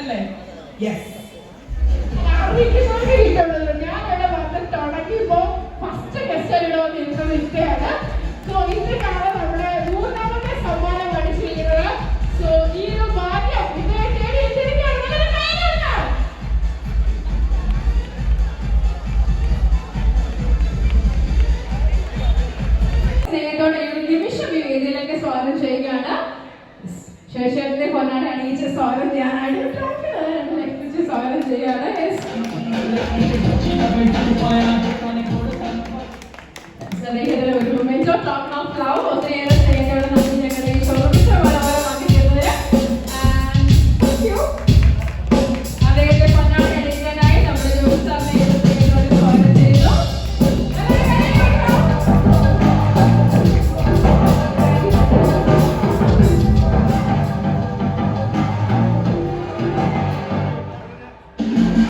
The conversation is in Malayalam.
അല്ലേ? യെസ് ഞാൻ ഫസ്റ്റ് സോ സോ ഒരു സ്നേഹത്തോടെ ഈ ഒരു നിമിഷം ഈ വേദിയിലേക്ക് സ്വാഗതം ചെയ്യുകയാണ്. ట్రెషర్ని కొన్నాడు అని ఇచ్చే సాల్వ్ చేయాలి. ఇచ్చే సాల్వ్ చేయాలా? సరే రూమ్ టాప్ నాప్ లావు